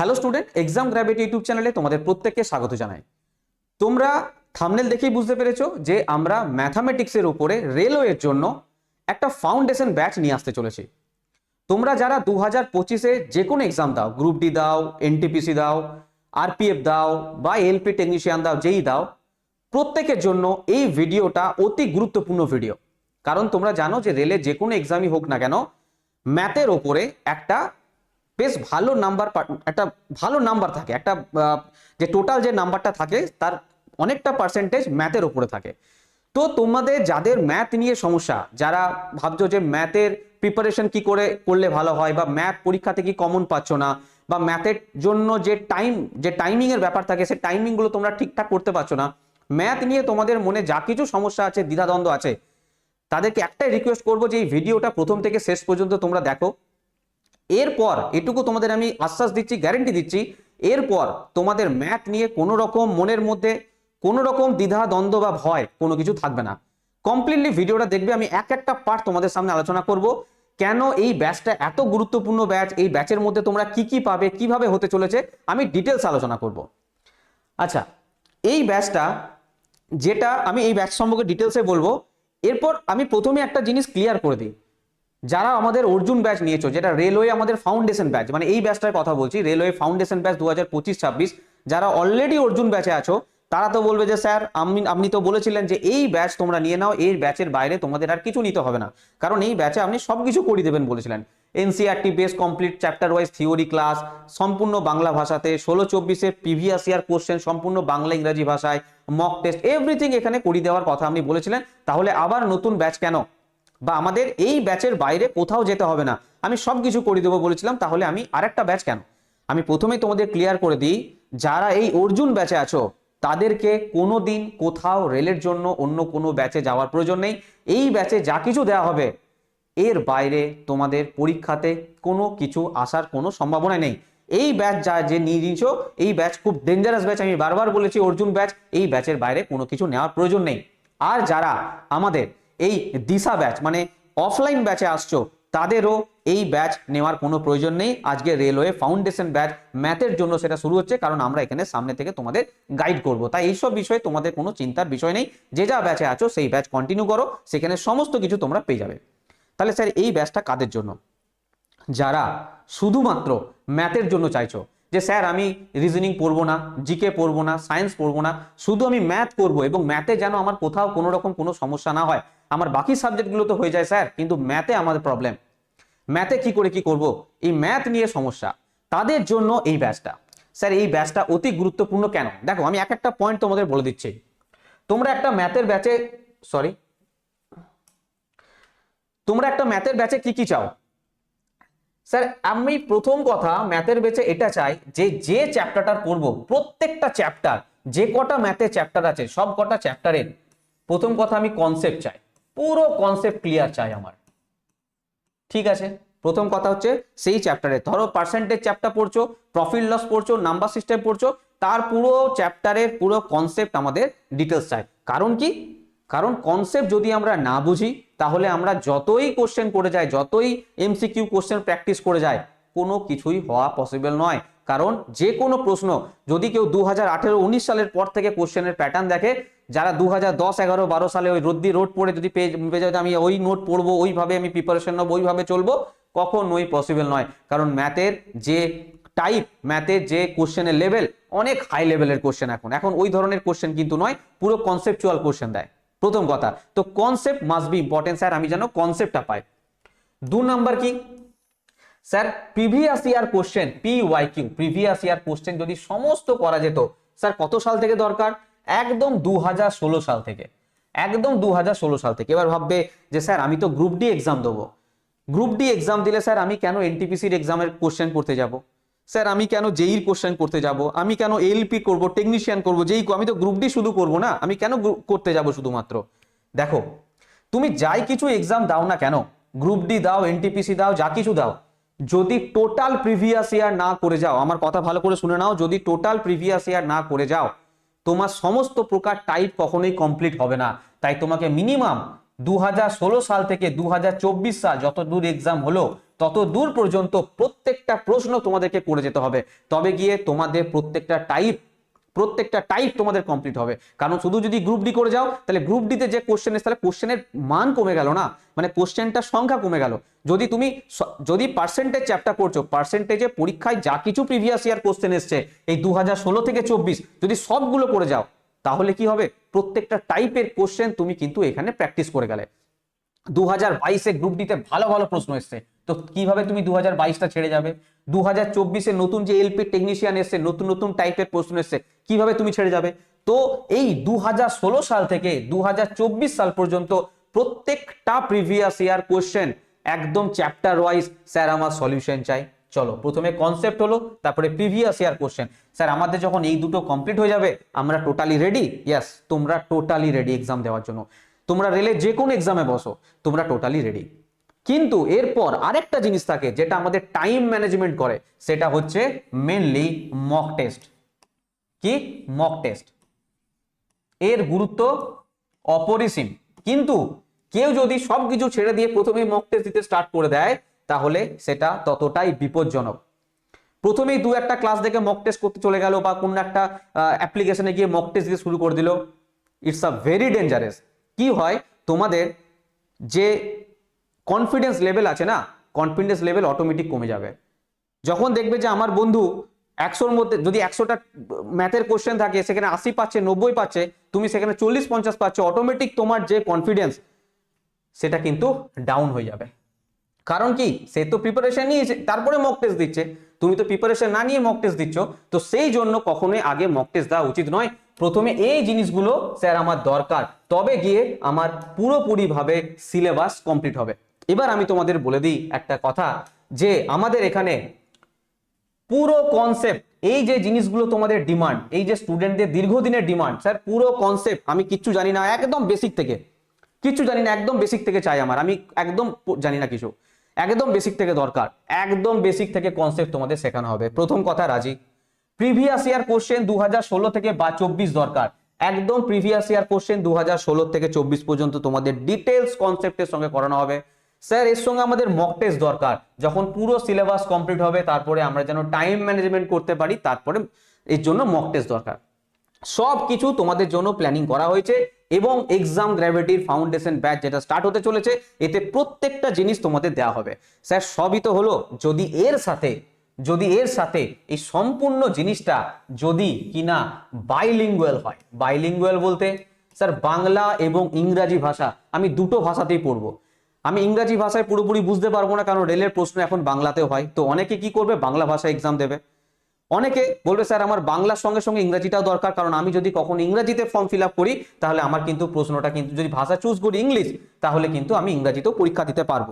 Hello student Exam Gravity YouTube চ্যানেলে তোমাদের প্রত্যেককে স্বাগত জানাই। তোমরা থামনেল দেখেই বুঝতে পেরেছ যে আমরা ম্যাথামেটিক্সের উপরে রেলওয়ের জন্য একটা ফাউন্ডেশন ব্যাচ নিয়ে আসতে চলেছি। তোমরা যারা দু হাজার পঁচিশে যে কোনো এক্সাম দাও গ্রুপ ডি দাও এনটিপিসি দাও আরপিএফ দাও বা এলপি টেকনিশিয়ান দাও, যেই দাও, প্রত্যেকের জন্য এই ভিডিওটা অতি গুরুত্বপূর্ণ ভিডিও কারণ তোমরা জানো যে রেলে যে কোনো এক্সামই হোক না কেন ম্যাথের ওপরে একটা বেশ ভালো নাম্বার একটা ভালো নাম্বার থাকে। একটা যে টোটাল যে নাম্বারটা থাকে, তার অনেকটা পার্সেন্টেজ ম্যাথের ওপরে থাকে। তো তোমাদের যাদের ম্যাথ নিয়ে সমস্যা, যারা ভাবছ যে ম্যাথের প্রিপারেশন কি করে করলে ভালো হয়, বা ম্যাথ পরীক্ষাতে কি কমন পাচ্ছ না, বা ম্যাথের জন্য যে টাইম যে টাইমিং এর ব্যাপার থাকে সেই টাইমিংগুলো তোমরা ঠিকঠাক করতে পারছ না ম্যাথ নিয়ে তোমাদের মনে যা কিছু সমস্যা আছে, দ্বিধাদ্বন্দ্ব আছে, তাদেরকে একটাই রিকোয়েস্ট করব যে এই ভিডিওটা প্রথম থেকে শেষ পর্যন্ত তোমরা দেখো। এরপর এটুকু তোমাদের আমি আশ্বাস দিচ্ছি গ্যারেন্টি দিচ্ছি, এরপর তোমাদের ম্যাথ নিয়ে কোনো রকম মনের মধ্যে কোনো রকম দ্বিধা, দ্বন্দ্ব বা ভয় কোনো কিছু থাকবে না। কমপ্লিটলি ভিডিওটা দেখবে, আমি এক একটা পার্ট তোমাদের সামনে আলোচনা করব, কেন এই ব্যাচটা এত গুরুত্বপূর্ণ ব্যাচ এই ব্যাচের মধ্যে তোমরা কি কি পাবে, কীভাবে হতে চলেছে, আমি ডিটেলস আলোচনা করব। আচ্ছা এই ব্যাচটা যেটা আমি এই ব্যাচ সম্পর্কে ডিটেলসে বলব, এরপর আমি প্রথমে একটা জিনিস ক্লিয়ার করে দিই। যারা আমাদের অর্জুন ব্যাচ নিয়েছো, যেটা রেলওয়ে আমাদের ফাউন্ডেশন ব্যাচ মানে এই ব্যাচটার কথা বলছি রেলওয়ে ফাউন্ডেশন ব্যাচ দু হাজার পঁচিশ, ছাব্বিশ, যারা অলরেডি অর্জুন ব্যাচে আছো, তারা তো বলবে যে স্যার, আমি, আপনি তো বলেছিলেন যে এই ব্যাচ তোমরা নিয়ে নাও, এই ব্যাচের বাইরে তোমাদের আর কিছু নিতে হবে না। কারণ এই ব্যাচে আপনি সবকিছু করিয়ে দেবেন বলেছিলেন। NCERT base complete chapter wise theory class সম্পূর্ণ বাংলা ভাষাতে, ষোলো, চব্বিশে প্রিভিয়াস ইয়ার কোশ্চেন সম্পূর্ণ বাংলা, ইংরাজি ভাষায় মক টেস্ট এভরিথিং এখানে করিয়ে দেওয়ার কথা আপনি বলেছিলেন। তাহলে আবার নতুন ব্যাচ কেন? বা আমাদের এই ব্যাচের বাইরে কোথাও যেতে হবে না। আমি সব কিছু করে দেবো বলেছিলাম, তাহলে আমি আরেকটা ব্যাচ কেন? আমি প্রথমে তোমাদের ক্লিয়ার করে দিই, যারা এই অর্জুন ব্যাচে আছো, তাদেরকে কোনো দিন কোথাও রেলের জন্য অন্য কোনো ব্যাচে যাওয়ার প্রয়োজন নেই। এই ব্যাচে যা কিছু দেওয়া হবে, এর বাইরে তোমাদের পরীক্ষাতে কোনো কিছু আসার কোনো সম্ভাবনা নেই। এই ব্যাচ যা যে নিয়ে নিয়েছো, এই ব্যাচ খুব ডেঞ্জারাস ব্যাচ, আমি বারবার বলেছি অর্জুন ব্যাচ, এই ব্যাচের বাইরে কোনো কিছু নেওয়ার প্রয়োজন নেই। আর যারা আমাদের এই দিশা ব্যাচ মানে অফলাইন ব্যাচে আসছো, তাদেরও এই ব্যাচ নেওয়ার কোনো প্রয়োজন নেই। আজকে রেলওয়ে ফাউন্ডেশন ব্যাচ ম্যাথের জন্য সেটা শুরু হচ্ছে, কারণ আমরা এখানে সামনে থেকে তোমাদের গাইড করব। তাই এইসব বিষয়ে তোমাদের কোনো চিন্তার বিষয় নেই। যে যা ব্যাচে আছো, সেই ব্যাচ কন্টিনিউ করো, সেখানে সমস্ত কিছু তোমরা পেয়ে যাবে। তাহলে স্যার এই ব্যাচটা কাদের জন্য? যারা শুধুমাত্র ম্যাথের জন্য চাইছো যে স্যার আমি রিজনিং পড়ব না জিকে পড়ব না সায়েন্স পড়ব না, শুধু আমি ম্যাথ করব এবং ম্যাথে যেন আমার কোথাও কোনো রকম কোনো সমস্যা না হয়। আমার বাকি সাবজেক্টগুলো তো হয়ে যায় স্যার, কিন্তু ম্যাথে আমাদের প্রবলেম ম্যাথে কি করে কি করব? এই ম্যাথ নিয়ে সমস্যা। তাদের জন্য এই ব্যাচটা স্যার, এই ব্যাচটা অতি গুরুত্বপূর্ণ কেন? দেখো, আমি এক একটা পয়েন্ট তোমাদের বলে দিচ্ছি। তোমরা একটা ম্যাথের ব্যাচে সরি তোমরা একটা ম্যাথের ব্যাচে কি কি চাও? স্যার, আমি প্রথম কথা ম্যাথের বেচে এটা চাই যে যে চ্যাপ্টারটা পড়ব প্রত্যেকটা চ্যাপ্টার, যে কটা ম্যাথের চ্যাপ্টার আছে, সব কটা চ্যাপ্টারের, প্রথম কথা আমি কনসেপ্ট চাই, পুরো কনসেপ্ট ক্লিয়ার চাই আমার। ঠিক আছে? প্রথম কথা হচ্ছে সেই চ্যাপ্টারে, ধরো পার্সেন্টেজ চ্যাপ্টার পড়ছো প্রফিট লস পড়ছো নাম্বার সিস্টেম পড়ছো, তার পুরো চ্যাপ্টারের পুরো কনসেপ্ট আমাদের ডিটেলস চাই। কারণ কি? কারণ কনসেপ্ট যদি আমরা না বুঝি, তাহলে আমরা যতই কোশ্চেন করে যাই, যতই এমসিকিউ কোশ্চেন প্র্যাকটিস করে যায় কোনো কিছুই হওয়া পসিবল নয়। কারণ যে কোনো প্রশ্ন, যদি কেউ দু হাজার আঠেরো উনিশ সালের পর থেকে কোশ্চেনের প্যাটার্ন দেখে, যারা দু হাজার দশ, এগারো, বারো সালে ওই রদ্দি রোড পড়ে যদি পেয়ে পেয়ে আমি ওই নোট পড়ব, ওইভাবে আমি প্রিপারেশন নেব, ওইভাবে চলবো, কখনোই পসিবল নয়। কারণ ম্যাথের যে টাইপ ম্যাথের যে কোশ্চেনের লেভেল অনেক হাই লেভেলের কোশ্চেন এখন। এখন ওই ধরনের কোশ্চেন কিন্তু নয়, পুরো কনসেপচুয়াল কোশ্চেন দেয়। প্রথম কথা, তো concept must be important sir, আমি যেন কনসেপ্টটা পাই। দু নাম্বার কি? Sir previous year question P Y Q previous year question যদি সমস্ত করা যেত, স্যার, কত সাল থেকে দরকার? একদম দু হাজার ষোলো সাল থেকে। একদম দু হাজার ষোলো সাল থেকে। এবার ভাববে যে, স্যার, আমি তো গ্রুপ ডি এক্সাম দেবো। গ্রুপ ডি এক্সাম দিলে, স্যার, আমি কেন এনটিপিসির এক্সামের কোশ্চেন করতে যাব? স্যার, আমি কেন জেইর কোশ্চেন করতে যাব? আমি কেন এলপি করব টেকনিশিয়ান করব, যেই আমি তো গ্রুপ ডি শুধু করব না, আমি কেন করতে যাব শুধুমাত্র? দেখো, তুমি যাই কিছু এক্সাম দাও না কেন গ্রুপ ডি দাও এনটিপিসি দাও, যা কিছু দাও, যদি টোটাল প্রিভিয়াস ইয়ার না করে যাও, আমার কথা ভালো করে শুনে নাও, যদি টোটাল প্রিভিয়াস ইয়ার না করে যাও, তোমার সমস্ত প্রকার টাইপ কখনোই কমপ্লিট হবে না। তাই তোমাকে মিনিমাম দু হাজার ষোলো সাল থেকে দু হাজার চব্বিশ সাল যত দূর এক্সাম হলো তত দূর পর্যন্ত প্রত্যেকটা প্রশ্ন তোমাদেরকে করে যেতে হবে। তবে গিয়ে তোমাদের প্রত্যেকটা টাইপ প্রত্যেকটা টাইপ তোমাদের কমপ্লিট হবে। কারণ শুধু যদি গ্রুপ ডি করে যাও, তাহলে গ্রুপ ডিতে যে কোশ্চেন এসে, তাহলে কোশ্চেনের মান কমে গেল না। মানে কোশ্চেনটার সংখ্যা কমে গেল। যদি তুমি যদি পার্সেন্টেজ চ্যাপ্টার করছ পার্সেন্টেজে পরীক্ষায় যা কিছু প্রিভিয়াস ইয়ার কোশ্চেন এসছে, এই দু হাজার ষোলো থেকে চব্বিশ, যদি সবগুলো করে যাও, তাহলে কি হবে? প্রত্যেকটা টাইপের কোশ্চেন তুমি কিন্তু এখানে প্র্যাকটিস করে গেলে। দু হাজার বাইশে গ্রুপ ডিতে ভালো ভালো প্রশ্ন এসছে। তো কীভাবে তুমি দু হাজার বাইশটা ছেড়ে যাবে? দু হাজার চব্বিশে নতুন যে এলপি টেকনিশিয়ান এসছে, নতুন নতুন টাইপের প্রশ্ন এসছে, কীভাবে তুমি ছেড়ে যাবে? তো এই দু হাজার ষোলো সাল থেকে দু হাজার চব্বিশ সাল পর্যন্ত প্রত্যেকটা প্রিভিয়াস ইয়ার কোশ্চেন একদম চ্যাপ্টার ওয়াইজ স্যার আমার সলিউশন চাই। চলো, প্রথমে কনসেপ্ট হলো, তারপরে প্রিভিয়াস ইয়ার কোশ্চেন স্যার, আমাদের যখন এই দুটো কমপ্লিট হয়ে যাবে, আমরা টোটালি রেডি ইয়াস তোমরা টোটালি রেডি এক্সাম দেওয়ার জন্য। তোমরা রেলে যে কোনো এক্সামে বসো, তোমরা টোটালি রেডি কিন্তু এরপর আরেকটা জিনিস থাকে যেটা আমাদের টাইম ম্যানেজমেন্ট করে, সেটা হচ্ছে মেনলি মক টেস্ট কি? মক টেস্ট এর গুরুত্ব অপরিসীম। কিন্তু কেউ যদি সবকিছু ছেড়ে দিয়ে প্রথমেই মক টেস্ট দিতে স্টার্ট করে দেয়, তাহলে সেটা ততটাই বিপজ্জনক। প্রথমেই দু একটা ক্লাস দেখে মক টেস্ট করতে চলে গেল বা কোন একটা অ্যাপ্লিকেশনে গিয়ে মক টেস্ট দিতে শুরু করে দিল। ইটস আ ভেরি ডেঞ্জারাস কি হয়? তোমাদের যে কনফিডেন্স লেভেল আছে না? কনফিডেন্স লেভেল অটোমেটিক কমে যাবে। যখন দেখবে যে আমার বন্ধু একশোর মধ্যে, যদি একশোটা ম্যাথের কোশ্চেন থাকে, সেখানে আশি পাচ্ছে, নব্বই পাচ্ছে, তুমি সেখানে চল্লিশ, পঞ্চাশ পাচ্ছ অটোমেটিক তোমার যে কনফিডেন্স সেটা কিন্তু ডাউন হয়ে যাবে। কারণ কি? সে তো প্রিপারেশন নিয়েছে, তারপরে মক টেস্ট দিচ্ছে। তুমি তো প্রিপারেশন না নিয়ে মক টেস্ট দিচ্ছ, তো সেই জন্য কখনোই আগে মক টেস্ট দেওয়া উচিত নয়। প্রথমে এই জিনিসগুলো, স্যার, আমার দরকার। তবে গিয়ে আমার পুরোপুরিভাবে সিলেবাস কমপ্লিট হবে। এবার আমি তোমাদের বলে দিই একটা কথা যে আমাদের এখানে পুরো কনসেপ্ট এই যে জিনিসগুলো তোমাদের ডিমান্ড এই যে স্টুডেন্টদের দীর্ঘদিনের ডিমান্ড স্যার পুরো কনসেপ্ট আমি কিচ্ছু জানি না, একদম বেসিক থেকে। কিচ্ছু জানি না, একদম বেসিক থেকে চাই আমার, আমি একদম জানি না কিছু। একদম বেসিক থেকে দরকার, একদম বেসিক থেকে কনসেপ্ট তোমাদের শেখানো হবে। প্রথম কথা, রাজি। প্রিভিয়াস ইয়ার কোশ্চেন দু হাজার ষোলো থেকে বা চব্বিশ দরকার। একদম প্রিভিয়াস ইয়ার কোশ্চেন দু হাজার ষোলো থেকে চব্বিশ পর্যন্ত তোমাদের ডিটেলস কনসেপ্টের সঙ্গে করানো হবে। স্যার, এর সঙ্গে আমাদের মক টেস্ট দরকার। যখন পুরো সিলেবাস কমপ্লিট হবে, তারপরে আমরা যেন টাইম ম্যানেজমেন্ট করতে পারি, তারপরে এর জন্য মক টেস্ট দরকার। সব কিছু তোমাদের জন্য প্ল্যানিং করা হয়েছে এবং এক্সাম গ্র্যাভিটির ফাউন্ডেশন ব্যাচ যেটা স্টার্ট হতে চলেছে, এতে প্রত্যেকটা জিনিস তোমাদের দেওয়া হবে। স্যার, সবই তো হলো যদি এর সাথে, যদি এর সাথে এই সম্পূর্ণ জিনিসটা যদি কিনা বাইলিঙ্গুয়াল হয়। বাইলিঙ্গুয়াল বলতে, স্যার, বাংলা এবং ইংরাজি ভাষা আমি দুটো ভাষাতেই পড়ব। আমি ইংরাজি ভাষায় পুরোপুরি বুঝতে পারব না, কারণ রেলের প্রশ্ন এখন বাংলাতেও হয়। তো অনেকে কি করবে? বাংলা ভাষায় এক্সাম দেবে। অনেকে বলবে, স্যার, আমার বাংলার সঙ্গে সঙ্গে ইংরাজিটাও দরকার, কারণ আমি যদি কখন ইংরাজিতে ফর্ম ফিল করি, তাহলে আমার কিন্তু প্রশ্নটা কিন্তু, যদি ভাষা চুজ করি ইংলিশ তাহলে কিন্তু আমি ইংরাজিতেও পরীক্ষা দিতে পারব।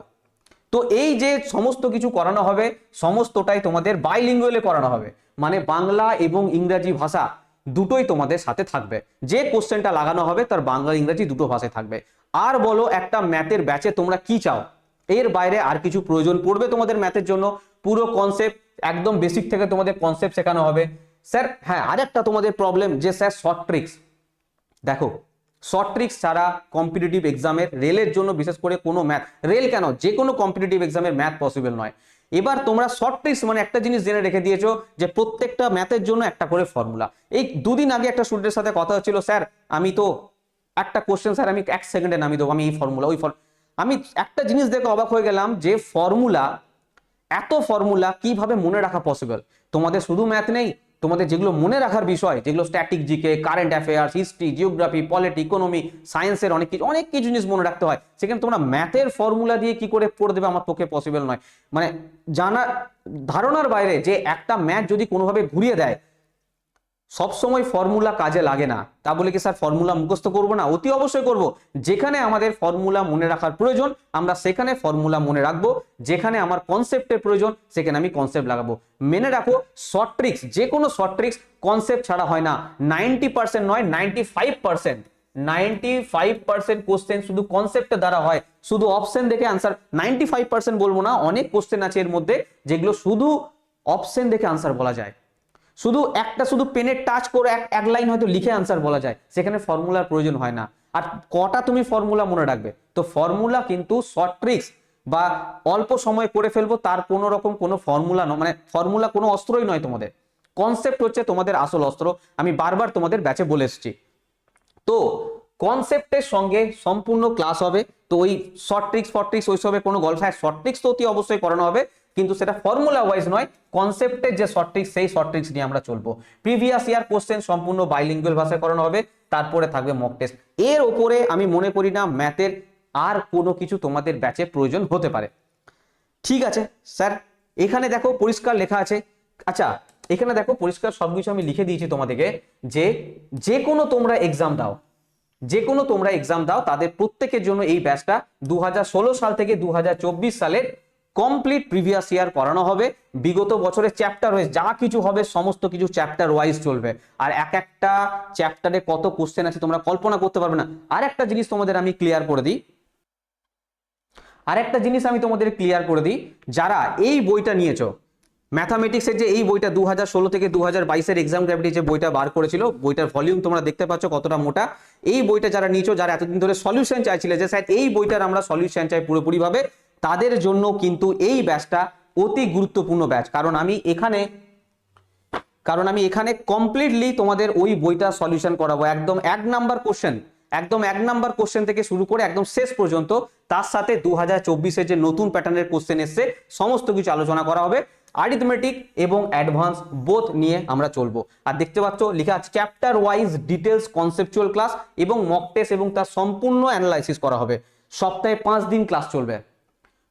তো এই যে সমস্ত কিছু করানো হবে, সমস্তটাই তোমাদের বাইলিঙ্গুয়ালে করানো হবে। মানে বাংলা এবং ইংরাজি ভাষা দুটোই তোমাদের সাথে থাকবে। যে কোশ্চেনটা লাগানো হবে, তার বাংলা, ইংরাজি দুটো ভাষায় থাকবে। আর বলো, একটা ম্যাথের ব্যাচে তোমরা কি চাও? এর বাইরে আর কিছু প্রয়োজন পড়বে তোমাদের ম্যাথের জন্য? পুরো কনসেপ্ট একদম বেসিক থেকে তোমাদের কনসেপ্ট শেখানো হবে। স্যার হ্যাঁ আরেকটা তোমাদের প্রবলেম যে স্যার শর্ট ট্রিক্স দেখো শর্ট ট্রিক্স ছাড়া কম্পিটিটিভ এক্সামের রেলের জন্য বিশেষ করে কোনো ম্যাথ রেল কেন? যে কোনো কম্পিটিটিভ এক্সামের ম্যাথ পসিবল নয়। এবার তোমরা শর্ট ট্রিক্স মানে একটা জিনিস জেনে রেখে দিয়েছ যে প্রত্যেকটা ম্যাথের জন্য একটা করে ফর্মুলা এই দুদিন আগে একটা স্টুডেন্টের সাথে কথা হচ্ছিল, স্যার, আমি তো একটা কোশ্চেন স্যার, আমি এক সেকেন্ডে নামিয়ে দেবো, আমি এই ফর্মুলা ওই আমি একটা জিনিস দেখে অবাক হয়ে গেলাম যে ফর্মুলা এত ফর্মুলা কীভাবে মনে রাখা পসিবল তোমাদের শুধু ম্যাথ নেই তোমাদের যেগুলো মনে রাখার বিষয়, যেগুলো static GK current affairs history geography polity economy সায়েন্সের অনেক কিছু অনেক কিছু জিনিস মনে রাখতে হয়। সেখানে তোমরা ম্যাথের ফর্মুলা দিয়ে কি করে পড়ে দেবে আমার পক্ষে পসিবল নয়। মানে জানা ধারণার বাইরে যে একটা ম্যাথ যদি কোনোভাবে ঘুরিয়ে দেয় সবসময় ফর্মুলা কাজে লাগে না। তা বলে কি, স্যার ফর্মুলা মুখস্থ করব না? অতি অবশ্যই করব। যেখানে আমাদের ফর্মুলা মনে রাখার প্রয়োজন, আমরা সেখানে ফর্মুলা মনে রাখব। যেখানে আমার কনসেপ্টের প্রয়োজন, সেখানে আমি কনসেপ্ট লাগাবো। মেনে রাখো শর্ট ট্রিক্স যে কোনো শর্ট ট্রিক্স কনসেপ্ট ছাড়া হয় না। নাইনটি পার্সেন্ট নয় ninety five percent ninety five percent question শুধু কনসেপ্টের দ্বারা হয়। শুধু অপশন দেখে আনসার নাইনটি ফাইভ পার্সেন্ট বলব না, অনেক কোশ্চেন আছে এর মধ্যে, যেগুলো শুধু অপশন দেখে আনসার বলা যায়। শুধু একটা, শুধু পেনের টাচ করে এক এক লাইন হয়তো লিখে আনসার বলা যায়। সেখানে ফর্মুলার প্রয়োজন হয় না। আর কটা তুমি ফর্মুলা মনে রাখবে? তো ফর্মুলা কিন্তু শর্ট ট্রিক্স বা অল্প সময় করে ফেলব, তার কোনো রকম কোনো ফর্মুলা মানে ফর্মুলা কোনো অস্ত্রই নয় তোমাদের। কনসেপ্ট হচ্ছে তোমাদের আসল অস্ত্র। আমি বারবার তোমাদের ব্যাচে বলে এসেছি। তো কনসেপ্টের সঙ্গে সম্পূর্ণ ক্লাস হবে। তো ওই শর্ট ট্রিক্স ফর ট্রিক্স ওইসবের কোনো গল্প। হ্যাঁ শর্ট ট্রিক্স তো অতি অবশ্যই করানো হবে। কিন্তু সেটা ফর্মুলা ওয়াইজ নয় কনসেপ্টের যে শর্ট ট্রিক্স সেই শর্ট ট্রিক্স নিয়ে আমরা চলবো। প্রিভিয়াস ইয়ার কোশ্চেন সম্পূর্ণ বাইলিঙ্গুয়াল ভাষায় করানো হবে, তারপরে থাকবে মক টেস্ট এর ওপরে আমি মনে করি না ম্যাথের আর কোনো কিছু তোমাদের ব্যাচে প্রয়োজন হতে পারে। ঠিক আছে স্যার এখানে দেখো পরিষ্কার লেখা আছে। আচ্ছা এখানে দেখো পরিষ্কার সবকিছু আমি লিখে দিয়েছি তোমাদেরকে যে যে কোনো তোমরা এক্সাম দাও। যে কোনো তোমরা এক্সাম দাও, তাদের প্রত্যেকের জন্য এই ব্যাচটা দু হাজার ষোলো সাল থেকে দু হাজার চব্বিশ সালের কমপ্লিট প্রিভিয়াস ইয়ার করানো হবে। বিগত বছরের চ্যাপ্টার ওয়াইজ যা কিছু হবে, সমস্ত কিছু চ্যাপ্টার ওয়াইজ চলবে। আর এক একটা চ্যাপ্টারে কত কোশ্চেন আছে তোমরা কল্পনা করতে পারবে না। আর একটা জিনিস তোমাদের আমি ক্লিয়ার করে দিই। আরেকটা জিনিস আমি তোমাদের ক্লিয়ার করে দিই। যারা এই বইটা নিয়েছো ম্যাথামেটিক্সের যে এই বইটা দু হাজার ষোলো থেকে দু হাজার বাইশের এক্সাম গ্র্যাভিটি যে বইটা বার করেছিল, বইটার ভলিউম তোমরা দেখতে পাচ্ছ কতটা মোটা। এই বইটা যারা নিয়েছো, যারা এতদিন ধরে সলিউশন চাইছিলে যে, স্যার, এই বইটার আমরা সলিউশন চাই পুরোপুরিভাবে। তাদের জন্য কিন্তু এই ব্যাচটা অতি গুরুত্বপূর্ণ ব্যাচ। কারণ আমি এখানে, কারণ আমি এখানে কমপ্লিটলি তোমাদের ওই বইটা সলিউশন করাবো। একদম এক নাম্বার কোশ্চেন একদম এক নাম্বার কোশ্চেন থেকে শুরু করে একদম শেষ পর্যন্ত তার সাথে দু হাজার যে নতুন প্যাটার্নের কোশ্চেন এসছে, সমস্ত কিছু আলোচনা করা হবে। আরিথমেটিক এবং অ্যাডভান্স বোথ নিয়ে আমরা চলবো। আর দেখতে পাচ্ছ, লেখা আছে chapter wise details conceptual class এবং মক টেস্ট এবং তার সম্পূর্ণ অ্যানালাইসিস করা হবে। সপ্তাহে পাঁচ দিন ক্লাস চলবে।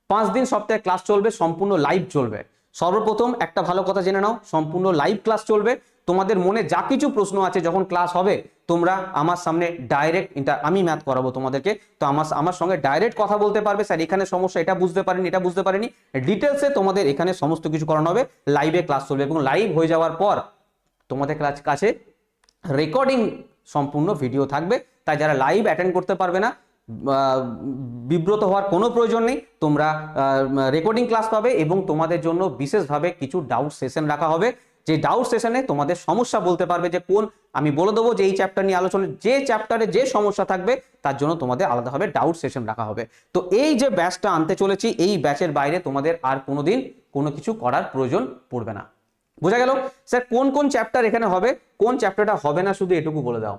পাঁচ দিন সপ্তাহে ক্লাস চলবে, সম্পূর্ণ লাইভ চলবে। সর্বপ্রথম একটা ভালো কথা জেনে নাও, সম্পূর্ণ লাইভ ক্লাস চলবে। তোমাদের মনে যা কিছু প্রশ্ন আছে যখন ক্লাস হবে, তোমরা আমার সামনে ডাইরেক্ট ইন্টার আমি ম্যাথ করাবো তোমাদেরকে। তো আমার আমার সঙ্গে ডাইরেক্ট কথা বলতে পারবে, স্যার, এখানে সমস্যা, এটা বুঝতে পারিনি, এটা বুঝতে পারেনি। ডিটেলসে তোমাদের এখানে সমস্ত কিছু করানো হবে লাইভে ক্লাস চলবে এবং লাইভ হয়ে যাওয়ার পর তোমাদের কাছে রেকর্ডিং সম্পূর্ণ ভিডিও থাকবে। তাই যারা লাইভ অ্যাটেন্ড করতে পারবে না বিব্রত হওয়ার কোনো প্রয়োজন নেই। তোমরা রেকর্ডিং ক্লাস পাবে এবং তোমাদের জন্য বিশেষভাবে কিছু ডাউট সেশন রাখা হবে। যে ডাউট সেশনে তোমাদের সমস্যা বলতে পারবে যে কোন, আমি বলে দেবো যে এই চ্যাপ্টার নিয়ে আলোচনা, যে চ্যাপ্টারে যে সমস্যা থাকবে, তার জন্য তোমাদের আলাদাভাবে ডাউট সেশন রাখা হবে। তো এই যে ব্যাচটা আনতে চলেছি, এই ব্যাচের বাইরে তোমাদের আর কোনোদিন কোনো কিছু করার প্রয়োজন পড়বে না। বোঝা গেল? স্যার, কোন কোন চ্যাপ্টার এখানে হবে, কোন চ্যাপ্টারটা হবে না, শুধু এটুকু বলে দাও।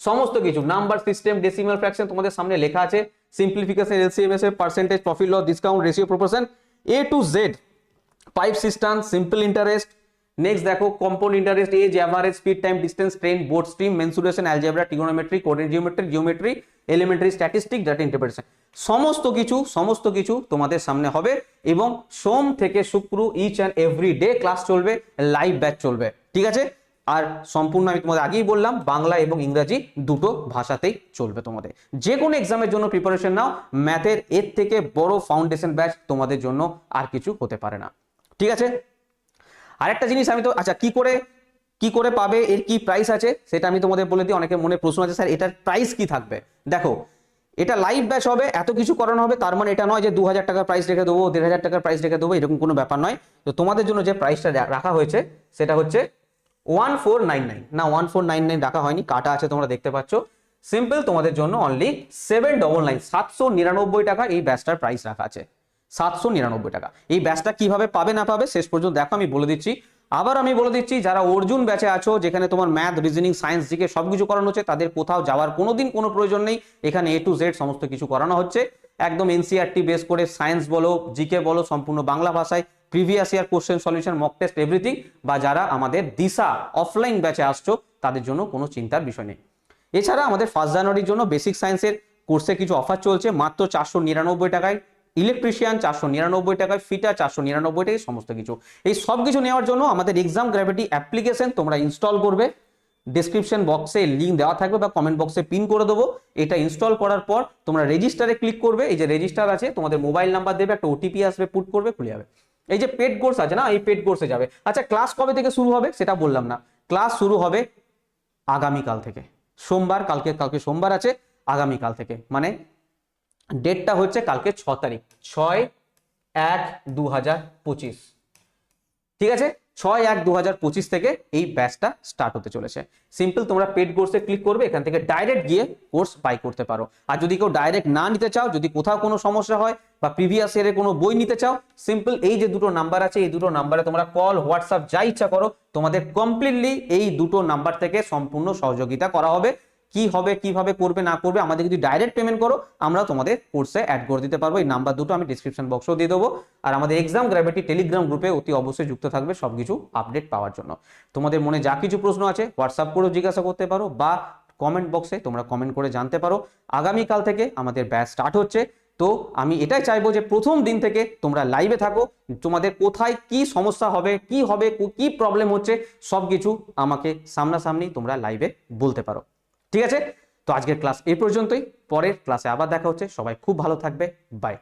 সমস্ত কিছু নাম্বার সিস্টেম ডেসিমাল ফ্র্যাকশন তোমাদের সামনে লেখা আছে সিম্পলিফিকেশন এলসিএমএস এর percentage profit loss discount ratio proportion A to Z pipe cistern simple interest next দেখো compound interest age average speed time distance train boat stream mensuration algebra trigonometry coding geometry geometry elementary statistic data interpretation সমস্ত কিছু সমস্ত কিছু তোমাদের সামনে হবে এবং সোম থেকে শুক্র each and every day class চলবে লাইভ ব্যাচ চলবে। ঠিক আছে? আর সম্পূর্ণ আমি তোমাদের আগেই বললাম, বাংলা এবং ইংরাজি দুটো ভাষাতেই চলবে তোমাদের। যে কোনো এক্সামের জন্য প্রিপারেশন নাও ম্যাথের এর থেকে বড় ফাউন্ডেশন ব্যাচ তোমাদের জন্য আর কিছু হতে পারে না। ঠিক আছে? আরেকটা জিনিস আমি তো আচ্ছা কি করে কি করে পাবে, এর কি প্রাইস আছে, সেটা আমি তোমাদের বলে দিই, অনেকের মনে প্রশ্ন আছে, স্যার, এটার প্রাইস কি থাকবে? দেখো, এটা লাইভ ব্যাচ হবে, এত কিছু করানো হবে, তার মানে এটা নয় যে দু হাজার টাকার প্রাইস রেখে দেবো, দেড় হাজার টাকার প্রাইস রেখে দেবো, এরকম কোনো ব্যাপার নয়। তো তোমাদের জন্য যে প্রাইসটা রাখা হয়েছে, সেটা হচ্ছে ওয়ান ফোর নাইন নাইন না ওয়ান ফোর নাইন নাইন রাখা হয়নি, কাটা আছে তোমরা দেখতে পাচ্ছ। সিম্পল তোমাদের জন্য অনলি সেভেন ডবল নাইন সাতশো নিরানব্বই টাকা এই ব্যাচটার প্রাইস রাখা আছে। সাতশো নিরানব্বই টাকা। এই ব্যাচটা কীভাবে পাবে না পাবে, শেষ পর্যন্ত দেখো, আমি বলে দিচ্ছি। আবার আমি বলে দিচ্ছি, যারা অর্জুন ব্যাচে আছো, যেখানে তোমার ম্যাথ রিজনিং সায়েন্স জিকে সবকিছু করানো হচ্ছে, তাদের কোথাও যাওয়ার কোনোদিন কোনো প্রয়োজন নেই। এখানে এ টু জেড সমস্ত কিছু করানো হচ্ছে। একদম এনসিআরটি বেস করে সায়েন্স বলো জিকে বলো, সম্পূর্ণ বাংলা ভাষায় previous year question solution mock test everything বা যারা আমাদের দিশা অফলাইন ব্যাচে আসছো, তাদের জন্য কোনো চিন্তার বিষয় নেই। এছাড়া আমাদের ফার্স্ট জানুয়ারির জন্য বেসিক সায়েন্সের কোর্সে কিছু অফার চলছে, মাত্র চারশো নিরানব্বই টাকায়। ইলেকট্রিশিয়ান চারশো নিরানব্বই টাকায় ফিটার চারশো নিরানব্বই টাকায়, সমস্ত কিছু। এই সব কিছু নেওয়ার জন্য আমাদের এক্সাম গ্র্যাভিটি অ্যাপ্লিকেশন তোমরা ইনস্টল করবে। ডিসক্রিপশন বক্সে লিঙ্ক দেওয়া থাকবে বা কমেন্ট বক্সে পিন করে দেবো। এটা ইনস্টল করার পর তোমরা রেজিস্টারে ক্লিক করবে। এই যে রেজিস্টার আছে, তোমাদের মোবাইল নাম্বার দেবে, একটা ওটিপি আসবে পুট করবে, খুলে যাবে। এই যে পেড কোর্স আছে না, এই পেড কোর্সে যাবে। আচ্ছা ক্লাস কবে থেকে শুরু হবে সেটা বললাম না। ক্লাস শুরু হবে আগামীকাল থেকে। সোমবার, কালকে কালকে সোমবার আছে, আগামীকাল থেকে। মানে ডেটটা হচ্ছে কালকে ছ তারিখ, ছয় এক দু হাজার পঁচিশ। ঠিক আছে? ছয় এক দু থেকে এই ব্যাচটা স্টার্ট হতে চলেছে। সিম্পল তোমরা পেড কোর্সে ক্লিক করবে, এখান থেকে ডাইরেক্ট গিয়ে কোর্স বাই করতে পারো। আর যদি কেউ ডাইরেক্ট না নিতে চাও, যদি কোথাও কোনো সমস্যা হয় বা প্রিভিয়াস ইয়ারের কোনো বই নিতে চাও সিম্পল এই যে দুটো নাম্বার আছে, এই দুটো নাম্বারে তোমরা কল হোয়াটসঅ্যাপ যা ইচ্ছা করো, তোমাদের কমপ্লিটলি এই দুটো নাম্বার থেকে সম্পূর্ণ সহযোগিতা করা হবে। কি হবে, কীভাবে করবে, না করবে আমাদের যদি ডাইরেক্ট পেমেন্ট করো, আমরা তোমাদের কোর্সে অ্যাড করে দিতে পারব। এই নাম্বার দুটো আমি ডিসক্রিপশন বক্সেও দিয়ে দেবো। আর আমাদের এক্সাম গ্র্যাভিটি টেলিগ্রাম গ্রুপে অতি অবশ্যই যুক্ত থাকবে সব কিছু আপডেট পাওয়ার জন্য। তোমাদের মনে যা কিছু প্রশ্ন আছে হোয়াটসঅ্যাপ করেও জিজ্ঞাসা করতে পারো বা কমেন্ট বক্সে তোমরা কমেন্ট করে জানতে পারো। আগামীকাল থেকে আমাদের ব্যাচ স্টার্ট হচ্ছে। তো আমি এটাই চাইব যে প্রথম দিন থেকে তোমরা লাইভে থাকো। তোমাদের কোথায় কি সমস্যা হবে, কি হবে, কি প্রবলেম হচ্ছে সব কিছু আমাকে সামনাসামনি তোমরা লাইভে বলতে পারো। ঠিক আছে? তো আজকের ক্লাস এই পর্যন্তই। পরের ক্লাসে আবার দেখা হচ্ছে। সবাই খুব ভালো থাকবে। বাই